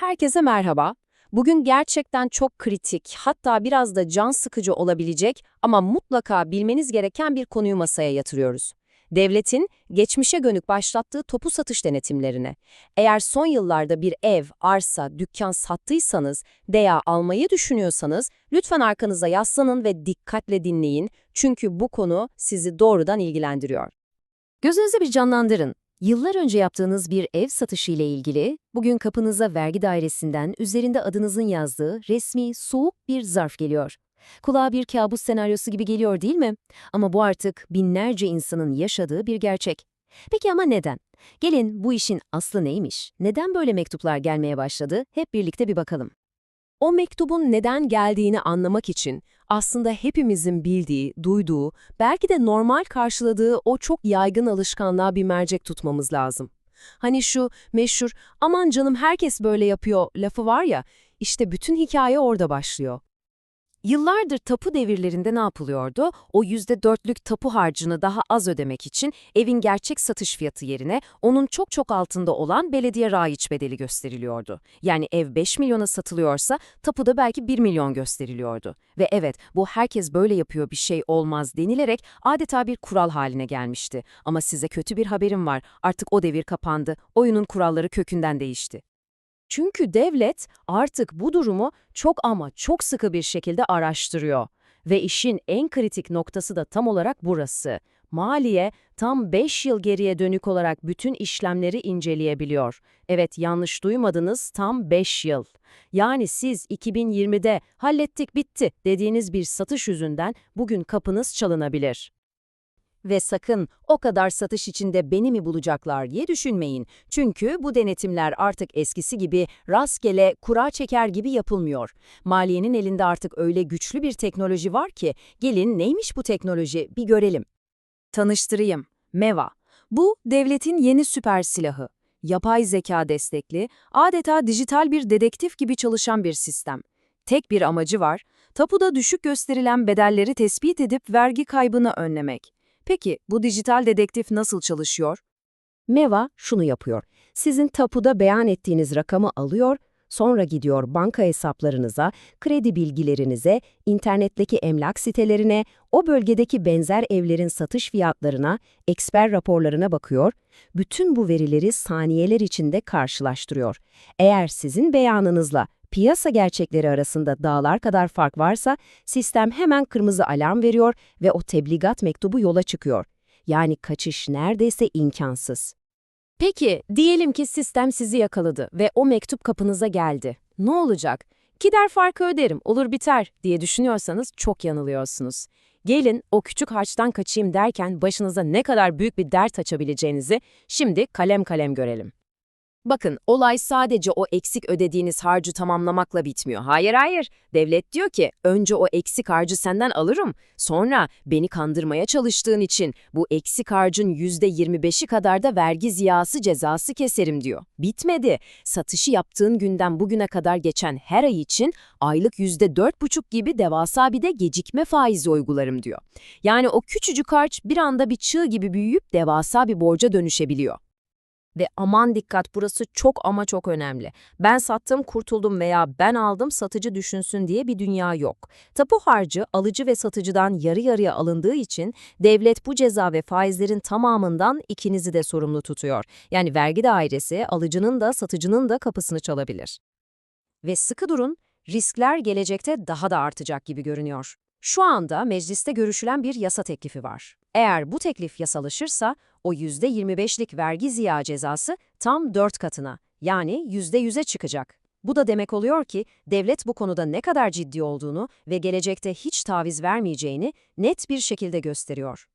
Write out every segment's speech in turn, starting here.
Herkese merhaba. Bugün gerçekten çok kritik, hatta biraz da can sıkıcı olabilecek ama mutlaka bilmeniz gereken bir konuyu masaya yatırıyoruz. Devletin geçmişe dönük başlattığı topu satış denetimlerine. Eğer son yıllarda bir ev, arsa, dükkan sattıysanız veya almayı düşünüyorsanız lütfen arkanıza yaslanın ve dikkatle dinleyin çünkü bu konu sizi doğrudan ilgilendiriyor. Gözünüzü bir canlandırın. Yıllar önce yaptığınız bir ev satışı ile ilgili bugün kapınıza vergi dairesinden üzerinde adınızın yazdığı resmi soğuk bir zarf geliyor. Kulağa bir kabus senaryosu gibi geliyor değil mi? Ama bu artık binlerce insanın yaşadığı bir gerçek. Peki ama neden? Gelin bu işin aslı neymiş? Neden böyle mektuplar gelmeye başladı? Hep birlikte bir bakalım. O mektubun neden geldiğini anlamak için aslında hepimizin bildiği, duyduğu, belki de normal karşıladığı o çok yaygın alışkanlığa bir mercek tutmamız lazım. Hani şu meşhur aman canım herkes böyle yapıyor lafı var ya, işte bütün hikaye orada başlıyor. Yıllardır tapu devirlerinde ne yapılıyordu? O %4'lük tapu harcını daha az ödemek için evin gerçek satış fiyatı yerine onun çok çok altında olan belediye raiç bedeli gösteriliyordu. Yani ev 5 milyona satılıyorsa tapuda belki 1 milyon gösteriliyordu. Ve evet bu herkes böyle yapıyor bir şey olmaz denilerek adeta bir kural haline gelmişti. Ama size kötü bir haberim var artık o devir kapandı, oyunun kuralları kökünden değişti. Çünkü devlet artık bu durumu çok ama çok sıkı bir şekilde araştırıyor. Ve işin en kritik noktası da tam olarak burası. Maliye tam 5 yıl geriye dönük olarak bütün işlemleri inceleyebiliyor. Evet yanlış duymadınız tam 5 yıl. Yani siz 2020'de hallettik bitti dediğiniz bir satış yüzünden bugün kapınız çalınabilir. Ve sakın o kadar satış içinde beni mi bulacaklar diye düşünmeyin. Çünkü bu denetimler artık eskisi gibi rastgele kura çeker gibi yapılmıyor. Maliyenin elinde artık öyle güçlü bir teknoloji var ki gelin neymiş bu teknoloji bir görelim. Tanıştırayım. MEVA. Bu devletin yeni süper silahı. Yapay zeka destekli, adeta dijital bir dedektif gibi çalışan bir sistem. Tek bir amacı var, tapuda düşük gösterilen bedelleri tespit edip vergi kaybını önlemek. Peki bu dijital dedektif nasıl çalışıyor? MEVA şunu yapıyor. Sizin tapuda beyan ettiğiniz rakamı alıyor, sonra gidiyor banka hesaplarınıza, kredi bilgilerinize, internetteki emlak sitelerine, o bölgedeki benzer evlerin satış fiyatlarına, eksper raporlarına bakıyor, bütün bu verileri saniyeler içinde karşılaştırıyor. Eğer sizin beyanınızla piyasa gerçekleri arasında dağlar kadar fark varsa sistem hemen kırmızı alarm veriyor ve o tebligat mektubu yola çıkıyor. Yani kaçış neredeyse imkansız. Peki, diyelim ki sistem sizi yakaladı ve o mektup kapınıza geldi. Ne olacak? Gider farkı öderim, olur biter diye düşünüyorsanız çok yanılıyorsunuz. Gelin o küçük harçtan kaçayım derken başınıza ne kadar büyük bir dert açabileceğinizi şimdi kalem kalem görelim. Bakın, olay sadece o eksik ödediğiniz harcı tamamlamakla bitmiyor. Hayır hayır, devlet diyor ki önce o eksik harcı senden alırım, sonra beni kandırmaya çalıştığın için bu eksik harcın %25'i kadar da vergi ziyası cezası keserim diyor. Bitmedi, satışı yaptığın günden bugüne kadar geçen her ay için aylık %4,5 gibi devasa bir de gecikme faizi uygularım diyor. Yani o küçücük harç bir anda bir çığ gibi büyüyüp devasa bir borca dönüşebiliyor. Ve aman dikkat burası çok ama çok önemli. Ben sattım kurtuldum veya ben aldım satıcı düşünsün diye bir dünya yok. Tapu harcı alıcı ve satıcıdan yarı yarıya alındığı için devlet bu ceza ve faizlerin tamamından ikinizi de sorumlu tutuyor. Yani vergi dairesi alıcının da satıcının da kapısını çalabilir. Ve sıkı durun, riskler gelecekte daha da artacak gibi görünüyor. Şu anda mecliste görüşülen bir yasa teklifi var. Eğer bu teklif yasalaşırsa o %25'lik vergi ziya cezası tam 4 katına yani %100'e çıkacak. Bu da demek oluyor ki devlet bu konuda ne kadar ciddi olduğunu ve gelecekte hiç taviz vermeyeceğini net bir şekilde gösteriyor.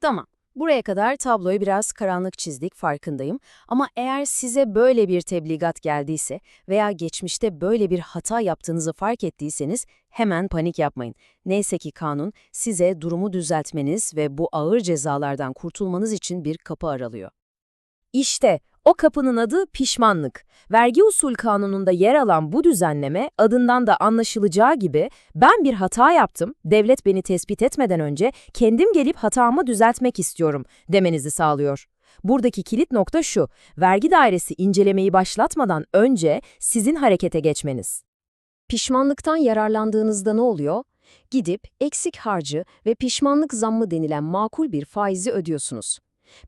Tamam. Buraya kadar tabloyu biraz karanlık çizdik farkındayım ama eğer size böyle bir tebligat geldiyse veya geçmişte böyle bir hata yaptığınızı fark ettiyseniz hemen panik yapmayın. Neyse ki kanun size durumu düzeltmeniz ve bu ağır cezalardan kurtulmanız için bir kapı aralıyor. İşte o kapının adı pişmanlık. Vergi usul kanununda yer alan bu düzenleme adından da anlaşılacağı gibi ben bir hata yaptım, devlet beni tespit etmeden önce kendim gelip hatamı düzeltmek istiyorum demenizi sağlıyor. Buradaki kilit nokta şu, vergi dairesi incelemeyi başlatmadan önce sizin harekete geçmeniz. Pişmanlıktan yararlandığınızda ne oluyor? Gidip eksik harcı ve pişmanlık zammı denilen makul bir faizi ödüyorsunuz.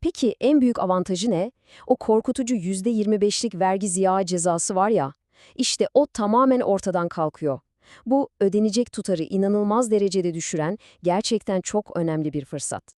Peki en büyük avantajı ne? O korkutucu %25'lik vergi ziyağı cezası var ya, işte o tamamen ortadan kalkıyor. Bu ödenecek tutarı inanılmaz derecede düşüren gerçekten çok önemli bir fırsat.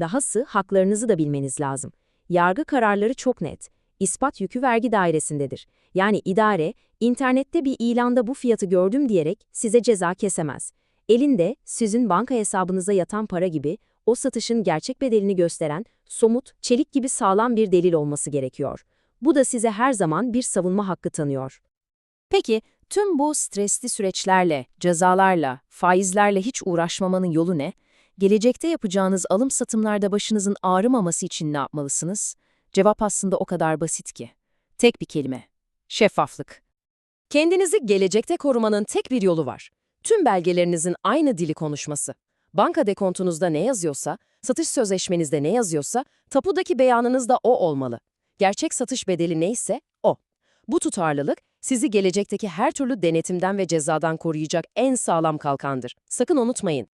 Dahası haklarınızı da bilmeniz lazım. Yargı kararları çok net. İspat yükü vergi dairesindedir. Yani idare, internette bir ilanda bu fiyatı gördüm diyerek size ceza kesemez. Elinde sizin banka hesabınıza yatan para gibi o satışın gerçek bedelini gösteren somut, çelik gibi sağlam bir delil olması gerekiyor. Bu da size her zaman bir savunma hakkı tanıyor. Peki, tüm bu stresli süreçlerle, cezalarla, faizlerle hiç uğraşmamanın yolu ne? Gelecekte yapacağınız alım satımlarda başınızın ağrımaması için ne yapmalısınız? Cevap aslında o kadar basit ki. Tek bir kelime. Şeffaflık. Kendinizi gelecekte korumanın tek bir yolu var. Tüm belgelerinizin aynı dili konuşması. Banka dekontunuzda ne yazıyorsa, satış sözleşmenizde ne yazıyorsa, tapudaki beyanınız da o olmalı. Gerçek satış bedeli neyse o. Bu tutarlılık sizi gelecekteki her türlü denetimden ve cezadan koruyacak en sağlam kalkandır. Sakın unutmayın.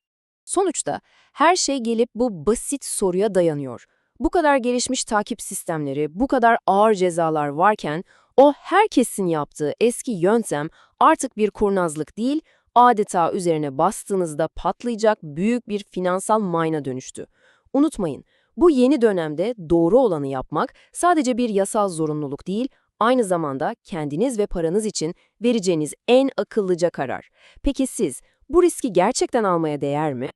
Sonuçta her şey gelip bu basit soruya dayanıyor. Bu kadar gelişmiş takip sistemleri, bu kadar ağır cezalar varken o herkesin yaptığı eski yöntem artık bir kurnazlık değil, adeta üzerine bastığınızda patlayacak büyük bir finansal mayna dönüştü. Unutmayın, bu yeni dönemde doğru olanı yapmak sadece bir yasal zorunluluk değil, aynı zamanda kendiniz ve paranız için vereceğiniz en akıllıca karar. Peki siz bu riski gerçekten almaya değer mi?